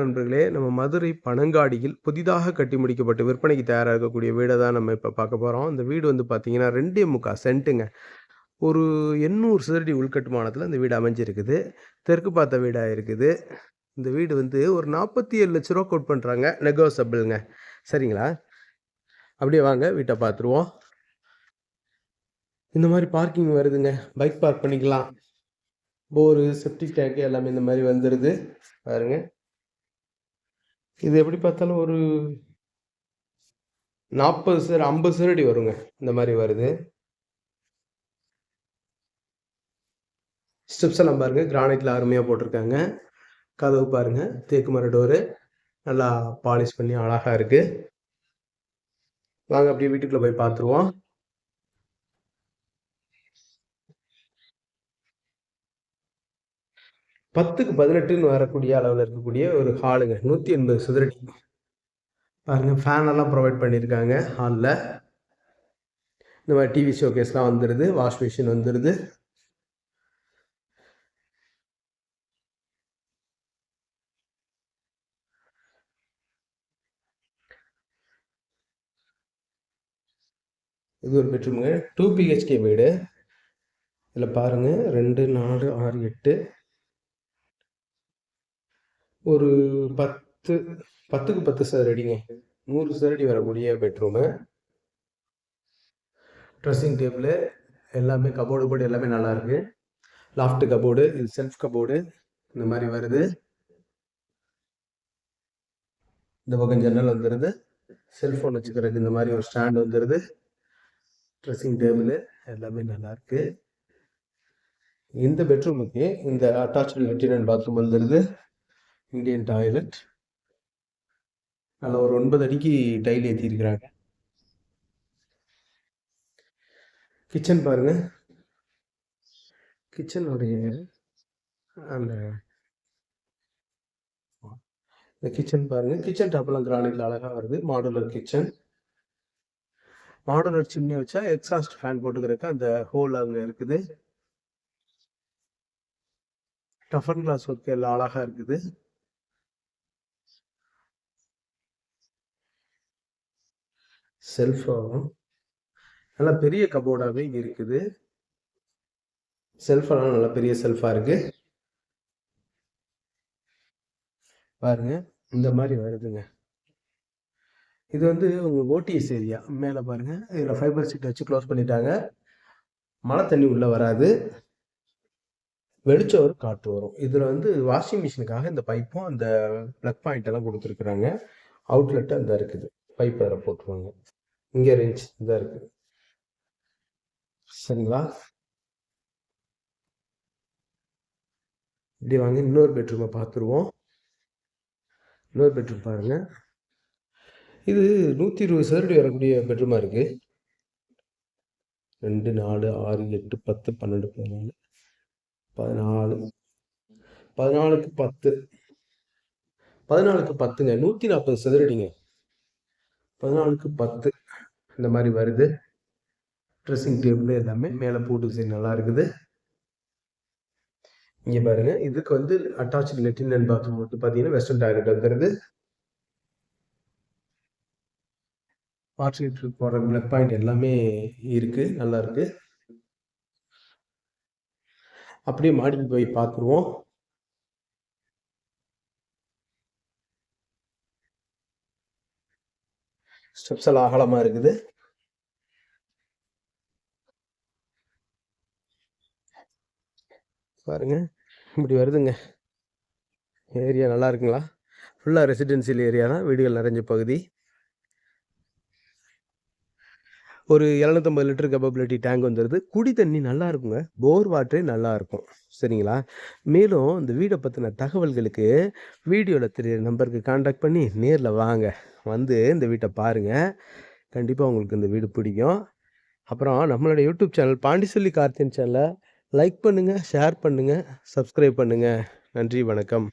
நண்பர்களே நம்ம மதுரை பனங்காடியில் புதிதாக கட்டி முடிக்கப்பட்டு விற்பனைக்கு தயாராக இருக்கக்கூடிய வீடை தான் நம்ம இப்போ பார்க்க போகிறோம் இந்த வீடு வந்து பார்த்தீங்கன்னா ரெண்டே முக்கா சென்ட்டுங்க. ஒரு எண்ணூறு சதுரடி உள்கட்டுமானத்தில் இந்த வீடு அமைஞ்சிருக்குது. தெற்கு பார்த்த வீடாக இருக்குது. இந்த வீடு வந்து ஒரு நாற்பத்தி ஏழு லட்ச ரூபா கோட் பண்ணுறாங்க நெகோசபிள்ங்க சரிங்களா? அப்படியே வாங்க வீட்டை பார்த்துருவோம். இந்த மாதிரி பார்க்கிங் வருதுங்க. பைக் பார்க் பண்ணிக்கலாம். போரு செப்டிக் டேங்க் எல்லாமே இந்த மாதிரி வந்துடுது பாருங்கள் இது எப்படி பார்த்தாலும் ஒரு நாற்பது சர ஐம்பது சரடி வருங்க. இந்த மாதிரி வருது. ஸ்டெப்ஸ் எல்லாம் பாருங்க. கிரானைட்ல அருமையாக போட்டிருக்காங்க. கதவு பாருங்க. தேக்கு மர டோரு நல்லா பாலிஷ் பண்ணி அழகா இருக்கு. வாங்க அப்படியே வீட்டுக்குள்ள போய் பார்த்துருவோம். பத்துக்கு பதினெட்டுன்னு வரக்கூடிய அளவில் இருக்கக்கூடிய ஒரு ஹாலுங்க. நூற்றி எண்பது சதுரடி பாருங்க ஃபேனெல்லாம் ப்ரொவைட் பண்ணியிருக்காங்க ஹாலில். இந்த மாதிரி டிவி ஷோகேஸ்லாம் வந்துடுது வாஷ் மிஷின் வந்துடுது இது ஒரு பெட்ரூமுங்க. டூ பிஹெச்கே வீடு. இதில் பாருங்கள் ரெண்டு நாலு ஆறு எட்டு. ஒரு பத்து பத்துக்கு பத்து சதுரடிங்க நூறு சதுரடி வரக்கூடிய பெட்ரூமு ட்ரெஸ்ஸிங் டேபிள் எல்லாமே கபோர்டு போர்டு எல்லாமே நல்லா இருக்கு. லாஃப்ட் கபோர்டு இது செல்ஃப் கபோர்டு இந்த மாதிரி வருது. இந்த பக்கம் ஜன்னல் வந்துடுது செல்ஃபோன் வச்சுக்கிறதுக்கு இந்த மாதிரி ஒரு ஸ்டாண்ட் வந்துடுது ட்ரெஸ்ஸிங் டேபிள் எல்லாமே நல்லா இருக்கு. இந்த பெட்ரூமுக்கு இந்த அட்டாச்சு லெட்டினன் அண்ட் பாத்ரூம் வந்துடுது இந்தியன் டாய்லெட். அதில் ஒரு ஒன்பது அடிக்கு டைல் ஏற்றிருக்கிறாங்க கிச்சன் பாருங்க. கிச்சனுடைய அந்த இந்த கிச்சன் பாருங்க. கிச்சன் டாப்லாம் கிரானைட்ல அழகாக வருது. மாடுலர் கிச்சன் மாடுலர் சிம்னி வச்சா எக்ஸாஸ்ட் ஃபேன் போட்டுக்கிறதுக்கு அந்த ஹோல் அங்கே இருக்குது. டஃபன் கிளாஸ் ஒர்க் எல்லாம் அழகாக இருக்குது. செல்ஃபாகவும் நல்லா பெரிய கபோர்டாகவே இருக்குது. செல்ஃபெல்லாம் நல்லா பெரிய செல்ஃபாக இருக்கு. பாருங்க இந்த மாதிரி வருதுங்க. இது வந்து உங்கள் ஓடிஎஸ் ஏரியா மேலே பாருங்கள் இதில் ஃபைபர் சீட் வச்சு க்ளோஸ் பண்ணிட்டாங்க. மழை தண்ணி உள்ளே வராது. வெளிச்சம் வரும் காற்று வரும். இதில் வந்து வாஷிங் மிஷினுக்காக இந்த பைப்பும் அந்த ப்ளக் பாயிண்ட் எல்லாம் கொடுத்துருக்குறாங்க. அவுட்லெட்டு அந்த இருக்குது. பைப் அதில் போட்டுருவாங்க. இங்கே ரேஞ்ச் இதாக இருக்கு. சரிங்களா? இப்படி வாங்க இன்னொரு பெட்ரூமை பார்த்துருவோம். இன்னொரு பெட்ரூம் பாருங்க. இது நூற்றி இருபது சதுரடி வரக்கூடிய பெட்ரூமாக இருக்கு. ரெண்டு நாலு ஆறு எட்டு பத்து பன்னெண்டு பதினாலு. பதினாலு. பதினாலுக்கு பத்து. பதினாலுக்கு பத்துங்க. நூற்றி நாற்பது சதுரடிங்க பதினாலுக்கு பத்து. இந்த மாதிரி வருது. ட்ரெஸ்ஸிங் டேபிள் எல்லாமே மேலே போட்டு டிசைன் நல்லா இருக்குது. இங்கே பாருங்க இதுக்கு வந்து அட்டாச் லெட்டின் அண்ட் பாத்ரூம் வந்து பார்த்தீங்கன்னா வெஸ்டர்ன் டாய்லெட் வந்துடுது வாட்ரு போடுற பிளக் பாயிண்ட் எல்லாமே இருக்கு நல்லா இருக்கு. அப்படியே மாடிக்கு போய் பார்த்துருவோம் ஸ்டெப்ஸ் எல்லாம் அகலமாக இருக்குது. பாருங்க இப்படி வருதுங்க. ஏரியா நல்லா இருக்குங்களா? ஃபுல்லாக ரெசிடென்சியல் ஏரியா தான் வீடுகள் நிறைஞ்ச பகுதி. ஒரு எழுநூத்தம்பது லிட்டர் கெப்பபிலிட்டி டேங்க் வந்துடுது குடி தண்ணி நல்லா இருக்குங்க. போர் வாட்டரே நல்லா இருக்கும். சரிங்களா? மேலும் இந்த வீடை பற்றின தகவல்களுக்கு வீடியோவில் தெரிய நம்பருக்கு காண்டாக்ட் பண்ணி நேரில் வாங்க. வந்து இந்த வீட்டை பாருங்கள் கண்டிப்பாக உங்களுக்கு இந்த வீடு பிடிக்கும். அப்புறம் நம்மளோட யூடியூப் சேனல் பாண்டிசொல்லி கார்த்தியன் சேனலை லைக் பண்ணுங்கள் ஷேர் பண்ணுங்கள் சப்ஸ்கிரைப் பண்ணுங்கள் நன்றி வணக்கம்.